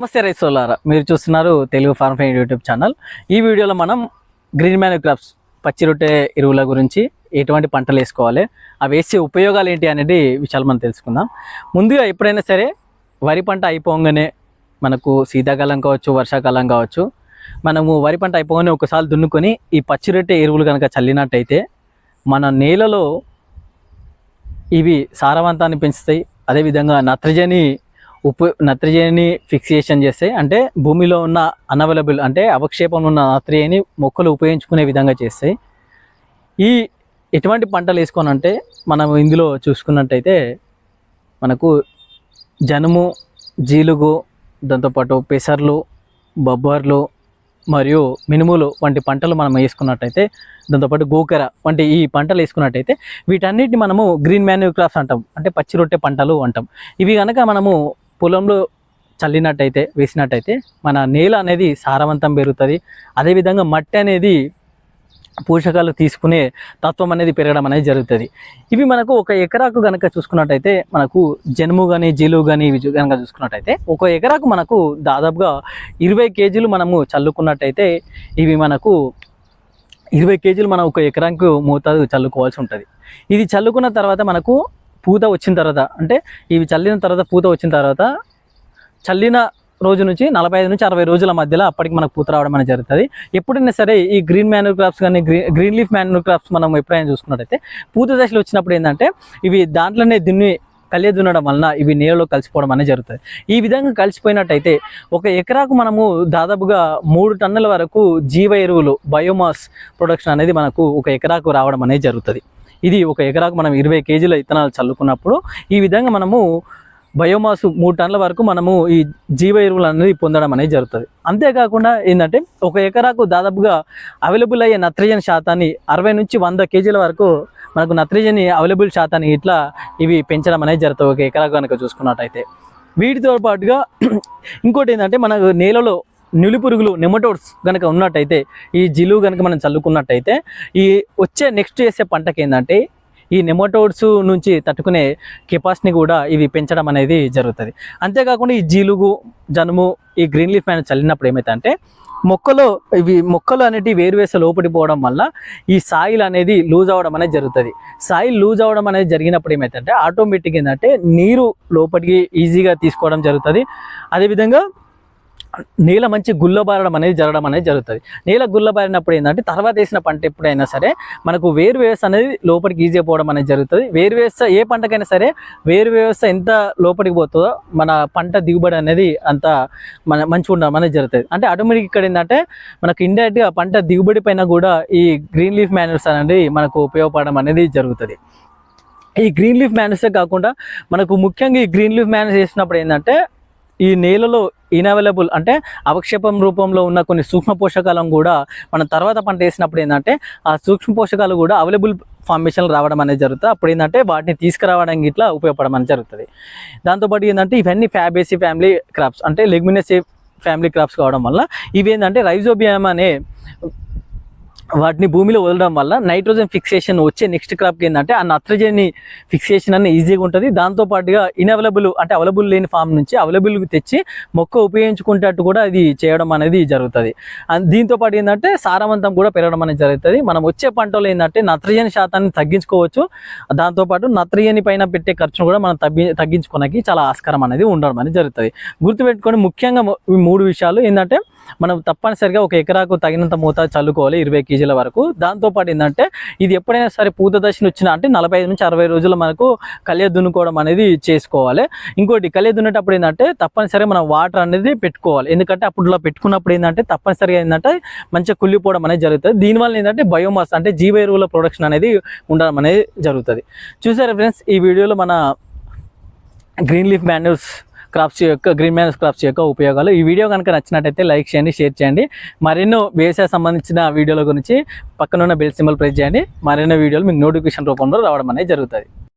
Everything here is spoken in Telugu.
నమస్తే రైతులారా మీరు చూస్తున్నారు Telugu farm fine YouTube channel. ఈ వీడియోలో మనం గ్రీన్ మ్యాన్ క్రాప్స్ పచ్చి రొట్టె ఎరువుల గురించి ఎటువంటి పంటలు వేసుకోవాలి అవి వేసే ఉపయోగాలు ఏంటి అనేది విషయాలు మనం తెలుసుకుందాం. ముందుగా ఎప్పుడైనా సరే వరి పంట అయిపోగానే మనకు శీతాకాలం కావచ్చు వర్షాకాలం కావచ్చు మనము వరి పంట అయిపోగానే ఒకసారి దున్నుకొని ఈ పచ్చి రొట్టె ఎరువులు కనుక చల్లినట్టయితే మన నేలలో ఇవి సారవంతాన్ని పెంచుతాయి. అదేవిధంగా నత్రజని ఉప నత్రజని ఫిక్సేషన్ చేస్తాయి అంటే భూమిలో ఉన్న అనవైలబుల్ అంటే అవక్షేపంలో ఉన్న నత్రజని మొక్కలు ఉపయోగించుకునే విధంగా చేస్తాయి ఈ ఎటువంటి పంటలు వేసుకోనంటే మనం ఇందులో చూసుకున్నట్టయితే మనకు జనుము జీలుగు దాంతోపాటు పెసర్లు బొబ్బర్లు మరియు మినుములు వంటి పంటలు మనం వేసుకున్నట్టయితే దాంతోపాటు గోకర వంటి ఈ పంటలు వేసుకున్నట్టయితే వీటన్నిటిని మనము గ్రీన్ మ్యాన్యూ క్రాప్స్ అంటాం. అంటే పచ్చి రొట్టె పంటలు అంటాం. ఇవి కనుక మనము పొలంలో చల్లినట్టయితే వేసినట్టయితే మన నేల అనేది సారవంతం పెరుగుతుంది. అదేవిధంగా మట్టి అనేది పోషకాలు తీసుకునే తత్వం అనేది పెరగడం అనేది జరుగుతుంది. ఇవి మనకు ఒక ఎకరాకు కనుక చూసుకున్నట్టయితే మనకు జనుము కానీ జీలు కానీ ఇవి కనుక చూసుకున్నట్టయితే ఒక ఎకరాకు మనకు దాదాపుగా ఇరవై కేజీలు మనము చల్లుకున్నట్టయితే ఇవి మనకు ఇరవై కేజీలు మనం ఒక ఎకరాకు మోతాదు చల్లుకోవాల్సి ఉంటుంది. ఇది చల్లుకున్న తర్వాత మనకు పూత వచ్చిన తర్వాత అంటే ఇవి చల్లిన తర్వాత పూత వచ్చిన తర్వాత చల్లిన రోజు నుంచి నలభై ఐదు నుంచి అరవై రోజుల మధ్యలో అప్పటికి మనకు పూత రావడం అనేది జరుగుతుంది. ఎప్పుడైనా సరే ఈ గ్రీన్ మ్యాన్యూర్ క్రాప్స్ కానీ green green leaf manure crops మనం ఎప్పుడైనా చూసుకున్నట్టయితే పూత దశలో వచ్చినప్పుడు ఏంటంటే ఇవి దాంట్లోనే దున్ని కలియ దున్నడం వలన ఇవి నీళ్ళలో కలిసిపోవడం అనేది జరుగుతుంది. ఈ విధంగా కలిసిపోయినట్టయితే ఒక ఎకరాకు మనము దాదాపుగా మూడు టన్నుల వరకు జీవ ఎరువులు బయోమాస్ ప్రొడక్షన్ అనేది మనకు ఒక ఎకరాకు రావడం అనేది జరుగుతుంది. ఇది ఒక ఎకరాకు మనం ఇరవై కేజీల విత్తనాలు చల్లుకున్నప్పుడు ఈ విధంగా మనము బయోమాస్ మూడు టన్నుల వరకు మనము ఈ జీవ ఎరువులు అనేది పొందడం అనేది జరుగుతుంది. అంతేకాకుండా ఏంటంటే ఒక ఎకరాకు దాదాపుగా అవైలబుల్ అయ్యే నత్రజని శాతాన్ని అరవై నుంచి వంద కేజీల వరకు మనకు నత్రజని అవైలబుల్ శాతాన్ని ఇట్లా ఇవి పెంచడం అనేది జరుగుతుంది. ఒక ఎకరాకు కనుక చూసుకున్నట్టయితే. వీటితో పాటుగా ఇంకోటి ఏంటంటే మనకు నేలలో నులి పురుగులు నెమటోడ్స్ కనుక ఉన్నట్టయితే ఈ జిలు కనుక మనం చల్లుకున్నట్టయితే ఈ వచ్చే నెక్స్ట్ చేసే పంటకి ఏంటంటే ఈ నెమటోడ్స్ నుంచి తట్టుకునే కెపాసిటీని కూడా ఇవి పెంచడం అనేది జరుగుతుంది. అంతేకాకుండా ఈ జీలుగు జనుము ఈ గ్రీన్ లీఫ్ మ్యాన్ చల్లినప్పుడు ఏమైతే మొక్కలో ఇవి మొక్కలు అనేటివి వేరువేస లోపడిపోవడం వల్ల ఈ సాయిల్ అనేది లూజ్ అవ్వడం అనేది జరుగుతుంది. సాయిల్ లూజ్ అవ్వడం అనేది జరిగినప్పుడు ఏమైతే ఆటోమేటిక్ ఏంటంటే నీరు లోపలికి ఈజీగా తీసుకోవడం జరుగుతుంది. అదేవిధంగా నేల మంచి గుల్లబారడం అనేది జరగడం అనేది జరుగుతుంది. నేల గుల్లబారినప్పుడు ఏంటంటే తర్వాత వేసిన పంట ఎప్పుడైనా సరే మనకు వేరు వ్యవస్థ అనేది లోపలికి ఈజీ పోవడం అనేది జరుగుతుంది. వేరు వ్యవస్థ ఏ పంటకైనా సరే వేరు వ్యవస్థ ఎంత లోపలికి పోతుందో మన పంట దిగుబడి అనేది అంత మన మంచిగా ఉండడం అనేది జరుగుతుంది. అంటే ఆటోమేటిక్ ఇక్కడ ఏంటంటే మనకు ఇండైరెక్ట్గా పంట దిగుబడి పైన కూడా ఈ గ్రీన్ లీఫ్ మ్యానర్స్ అనేది మనకు ఉపయోగపడడం అనేది జరుగుతుంది. ఈ గ్రీన్ లీఫ్ మ్యానర్సే కాకుండా మనకు ముఖ్యంగా ఈ గ్రీన్ లీఫ్ మ్యానర్స్ చేసినప్పుడు ఏంటంటే ఈ నేలలో ఇన్అవైలబుల్ అంటే అవక్షేపం రూపంలో ఉన్న కొన్ని సూక్ష్మ పోషకాలను కూడా మనం తర్వాత పంట వేసినప్పుడు ఏంటంటే ఆ సూక్ష్మ పోషకాలు కూడా అవైలబుల్ ఫార్మేషన్లు రావడం అనేది జరుగుతుంది. అప్పుడు ఏంటంటే వాటిని తీసుకురావడానికి ఇట్లా ఉపయోగపడడం అనేది జరుగుతుంది. దాంతోపాటు ఏంటంటే ఇవన్నీ ఫ్యాబేసి ఫ్యామిలీ క్రాప్స్ అంటే లెగ్మినసీ ఫ్యామిలీ క్రాప్స్ కావడం వల్ల ఇవి ఏంటంటే రైజోబియం అనే వాటిని భూమిలో వదలడం వల్ల నైట్రోజన్ ఫిక్సేషన్ వచ్చే నెక్స్ట్ క్రాప్కి ఏంటంటే ఆ నత్రజని ఫిక్సేషన్ అనేది ఈజీగా ఉంటుంది. దాంతోపాటుగా ఇన్అవైలబుల్ అంటే అవైలబుల్ లేని ఫామ్ నుంచి అవైలబుల్ తెచ్చి మొక్క ఉపయోగించుకునేటట్టు కూడా ఇది చేయడం అనేది జరుగుతుంది. అండ్ దీంతో పాటు ఏంటంటే సారవంతం కూడా పెరగడం అనేది జరుగుతుంది. మనం వచ్చే పంటలో ఏంటంటే నత్రజని శాతాన్ని తగ్గించుకోవచ్చు. దాంతోపాటు నత్రజని పైన పెట్టే ఖర్చును కూడా మనం తగ్గి తగ్గించుకోవడానికి చాలా ఆస్కారం అనేది ఉండడం అనేది జరుగుతుంది. గుర్తుపెట్టుకొని ముఖ్యంగా ఈ మూడు విషయాలు ఏంటంటే మనం తప్పనిసరిగా ఒక ఎకరాకు తగినంత మోతాదు చల్లుకోవాలి ఇరవై కేజీల వరకు. దాంతోపాటు ఏంటంటే ఇది ఎప్పుడైనా సరే పూత దశను వచ్చిన అంటే నలభై ఐదు నుంచి అరవై రోజులు మనకు కలియ దున్నుకోవడం అనేది చేసుకోవాలి. ఇంకోటి కలియ దున్నేటప్పుడు ఏంటంటే తప్పనిసరిగా మనం వాటర్ అనేది పెట్టుకోవాలి. ఎందుకంటే అప్పుడు పెట్టుకున్నప్పుడు ఏంటంటే తప్పనిసరిగా ఏంటంటే మంచిగా కుళ్ళిపోవడం అనేది జరుగుతుంది. దీనివల్ల ఏంటంటే బయోమాస్ అంటే జీవ ఎరువుల ప్రొడక్షన్ అనేది ఉండడం అనేది జరుగుతుంది. చూసారా ఫ్రెండ్స్ ఈ వీడియోలో మన గ్రీన్ లీఫ్ మాన్యూర్స్ క్రాప్స్ యొక్క గ్రీన్ మ్యాన్స్ క్రాప్స్ యొక్క ఉపయోగాలు. ఈ వీడియో కనుక నచ్చినట్టయితే లైక్ చేయండి షేర్ చేయండి. మరెన్నో వ్యవసాయ సంబంధించిన వీడియోల గురించి పక్కన ఉన్న బెల్ సింబల్ ప్రెస్ చేయండి. మరెన్నో వీడియోలు మీకు నోటిఫికేషన్ రూపంలో రావడం అనేది జరుగుతుంది.